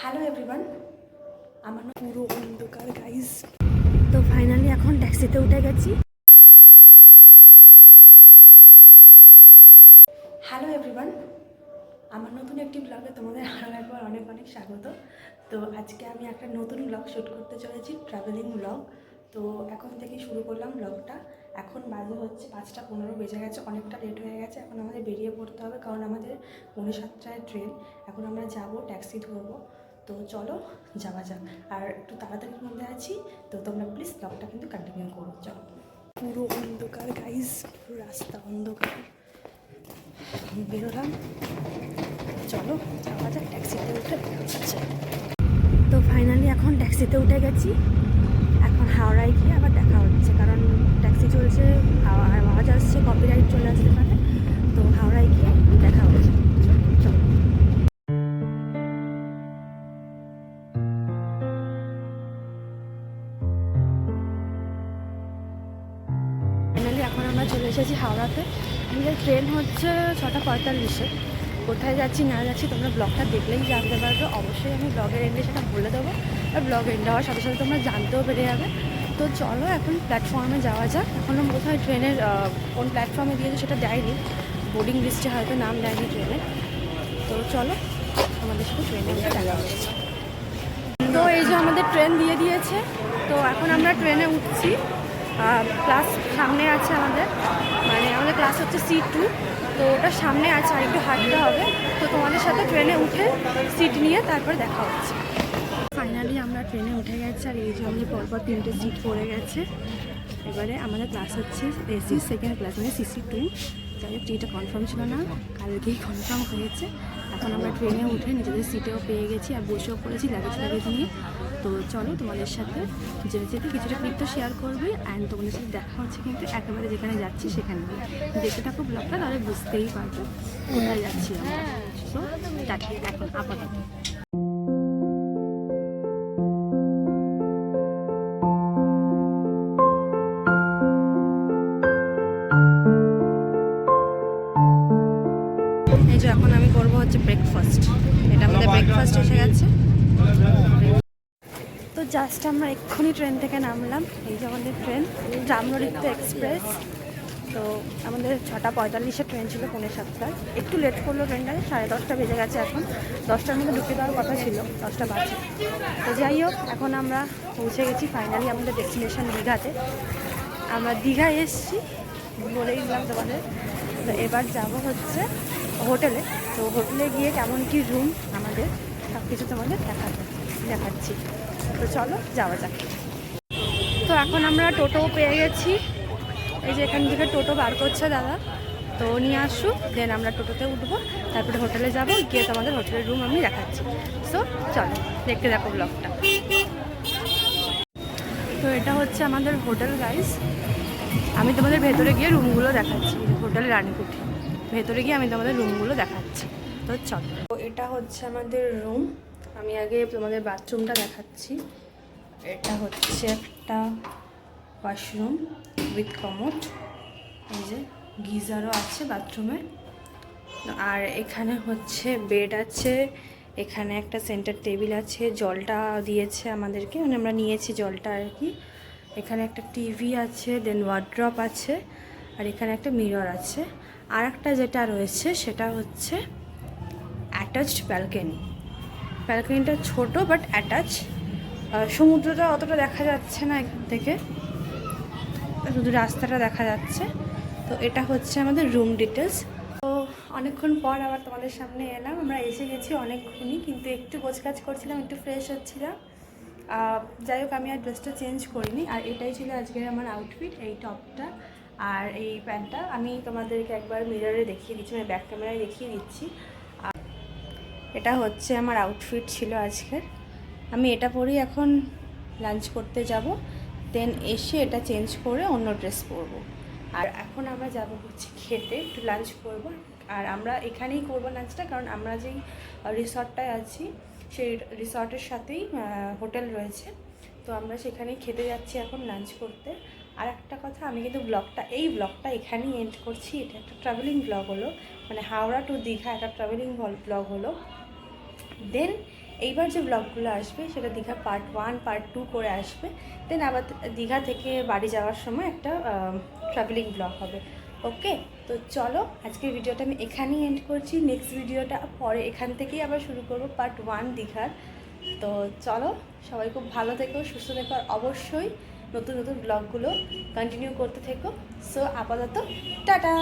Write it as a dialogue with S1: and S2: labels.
S1: Hello everyone আমার পুরো অন্ধকার গাইজ তো ফাইনালি এখন ট্যাক্সিতে উঠে গেছি। হ্যালো এভরিওয়ান আমার নতুন একটি ব্লগে তোমাদের আরও একবার অনেক অনেক স্বাগত। তো আজকে আমি একটা নতুন ব্লগ শ্যুট করতে চলেছি ট্রাভেলিং ব্লগ তো এখন থেকে শুরু করলাম ব্লগটা এখন বাজে হচ্ছে পাঁচটা পনেরো, বেজে গেছে, অনেকটা লেট হয়ে গেছে। এখন আমাদের বেরিয়ে পড়তে হবে, কারণ আমাদের পৌনে সাতটায় ট্রেন এখন আমরা যাব ট্যাক্সি ধরবো। তো চলো, যাওয়া যাক। আর একটু তাড়াতাড়ির মধ্যে আছি, তো তোমরা প্লিজ ব্লগটা কিন্তু কন্টিনিউ করো, চলো। পুরো অন্ধকার গাইজ পুরো রাস্তা অন্ধকার। বেরোলাম। চলো, যাওয়া যাক ট্যাক্সিতে উঠে তো ফাইনালি এখন ট্যাক্সিতে উঠে গেছি। এখন হাওড়ায় গিয়ে আবার দেখা হচ্ছে, কারণ চলে এসেছি হাওড়াতে। আমাদের ট্রেন হচ্ছে ছটা পঁয়তাল্লিশে। কোথায় যাচ্ছি, না যাচ্ছি তোমরা ব্লগটা দেখলেই জানতে পারবে। অবশ্যই আমি ব্লগের এন্ডে সেটা বলে দেবো। আর ব্লগ এন্ড হওয়ার সাথে সাথে তোমরা জানতেও পেরে যাবে। তো চলো এখন প্ল্যাটফর্মে যাওয়া যাক। এখনও কোথায় ট্রেনের কোন প্ল্যাটফর্মে দিয়েছে সেটা দেয়নি। বোর্ডিং লিস্টে হয়তো নাম দেয়নি ট্রেনে তো চলো আমাদের সাথে ট্রেনে দেখা তো এই যে আমাদের ট্রেন দিয়ে দিয়েছে। তো এখন আমরা ট্রেনে উঠছি। ক্লাস সামনে আছে আমাদের। মানে আমাদের ক্লাস হচ্ছে সি টু তো ওটা সামনে আছে, আর একটু হাঁটতে হবে। তো তোমাদের সাথে ট্রেনে উঠে সিট নিয়ে তারপর দেখা হচ্ছে। ফাইনালি আমরা ট্রেনে উঠে গেছি, আর এই যে আমাদের পরপর তিনটে সিট পড়ে গেছে। এবারে আমাদের ক্লাস হচ্ছে এসি সেকেন্ড ক্লাস মানে সিসি টু যাই হোক কনফার্ম ছিল না, কালকেই কনফার্ম হয়েছে। এখন আমরা ট্রেনে উঠে নিজেদের সিটেও পেয়ে গেছি, আর বসেও পড়েছি লাগেজ লাগেজ নিয়ে। তো চলো তোমাদের সাথে যেতে যেতে কিছুটা ক্লিপ তো শেয়ার করবে অ্যান্ড তোমাদের সাথে দেখা হচ্ছে কিন্তু একেবারে যেখানে যাচ্ছি সেখানে দেখে থাকো ব্লগটা তাহলে বুঝতেই পারবে কোথায় যাচ্ছি আমরা। তো টাটা এখন আপাতত। এই যে এখন আমি করব হচ্ছে ব্রেকফাস্ট এটা আমাদের ব্রেকফাস্ট এসে গেছে। জাস্ট আমরা এক্ষুনি ট্রেন থেকে নামলাম, এই যে আমাদের ট্রেন রামনরিত্য এক্সপ্রেস। তো আমাদের ছটা পঁয়তাল্লিশে ট্রেন ছিল পৌনে সাতটায়। একটু লেট করল ট্রেনটা, সাড়ে দশটা বেজে গেছে এখন। দশটার মধ্যে ঢুকে দেওয়ার কথা ছিল, দশটা বাজে। তো যাই হোক, এখন আমরা পৌঁছে গেছি ফাইনালি আমাদের ডেস্টিনেশন দীঘাতে। আমরা দীঘায় এসেছি, বলেই দিলাম তোমাদের। তো এবার যাব হচ্ছে হোটেলে। তো হোটেলে গিয়ে কেমন কি রুম আমাদের সব কিছু তোমাদের দেখাতে দেখাচ্ছি। তো চলো, যাওয়া যাক। তো এখন আমরা টোটো পেয়ে গেছি। এই যে এখান থেকে টোটো বার করছে দাদা। তো নিয়ে আসুক দেন আমরা টোটোতে উঠবো। তারপরে হোটেলে যাব, গিয়ে তোমাদের হোটেলের রুম আমি দেখাচ্ছি। সো চলো, দেখতে দেখো ব্লগটা তো এটা হচ্ছে আমাদের হোটেল গাইস আমি তোমাদের ভেতরে গিয়ে রুমগুলো দেখাচ্ছি। হোটেল রানীকুঠি। ভেতরে গিয়ে আমি তোমাদের রুমগুলো দেখাচ্ছি। তো চলো। তো এটা হচ্ছে আমাদের রুম আমি আগে তোমাদের বাথরুমটা দেখাচ্ছি। এটা হচ্ছে একটা ওয়াশরুম উইথ কমোড এই যে গিজারও আছে বাথরুমে। আর এখানে হচ্ছে বেড আছে, এখানে একটা সেন্টার টেবিল আছে, জলটা দিয়েছে আমাদেরকে মানে আমরা নিয়েছি জলটা আর কি। এখানে একটা টিভি আছে দেন ওয়ার্ড্রপ আছে, আর এখানে একটা মিরর আছে। আর একটা যেটা রয়েছে সেটা হচ্ছে অ্যাটাচড ব্যালকনি ব্যালকনিটা ছোট বাট অ্যাটাচ সমুদ্রটা অতটা দেখা যাচ্ছে না এখান থেকে। শুধু রাস্তাটা দেখা যাচ্ছে। তো এটা হচ্ছে আমাদের রুম ডিটেলস তো অনেকক্ষণ পর আবার তোমাদের সামনে এলাম। আমরা এসে গেছি অনেকক্ষণই, কিন্তু একটু গোছকাজ করছিলাম, একটু ফ্রেশ হচ্ছিলাম। যাই হোক, আমি আর ড্রেসটা চেঞ্জ করিনি। আর এটাই ছিল আজকের আমার আউটফিট এই টপটা আর এই প্যান্টটা। আমি তোমাদেরকে একবার মিররে দেখিয়ে দিচ্ছি মানে ব্যাক ক্যামেরায় দেখিয়ে দিচ্ছি। এটা হচ্ছে আমার আউটফিট ছিল আজকের। আমি এটা পরেই এখন লাঞ্চ করতে যাব। দেন এসে এটা চেঞ্জ করে অন্য ড্রেস পরবো। আর এখন আমরা যাব হচ্ছে খেতে, একটু লাঞ্চ করব। আর আমরা এখানেই করব লাঞ্চটা কারণ আমরা যেই রিসর্টটায় আছি, সেই রিসর্টের সাথেই হোটেল রয়েছে। তো আমরা সেখানেই খেতে যাচ্ছি এখন লাঞ্চ করতে। আর একটা কথা, আমি কিন্তু ব্লগটা এই ব্লগটা এখানেই এন্ড করছি। এটা একটা ট্রাভেলিং ব্লগ হলো। মানে হাওড়া টু দীঘা একটা ট্রাভেলিং ব্লগ হলো। দেন এইবার যে ব্লগগুলো আসবে, সেটা Digha part one part two করে আসবে। দেন আবার দীঘা থেকে বাড়ি যাওয়ার সময় একটা ট্রাভেলিং ব্লগ হবে। ওকে তো চলো, আজকের ভিডিওটা আমি এখানেই এন্ড করছি। নেক্সট ভিডিওটা পরে, এখান থেকেই আবার শুরু করব পার্ট ওয়ান দীঘার। তো চলো, সবাই খুব ভালো থেকো, সুস্থ থেকো, আর অবশ্যই নতুন নতুন ব্লগগুলো কন্টিনিউ করতে থেকো। সো আপাতত, টাটা!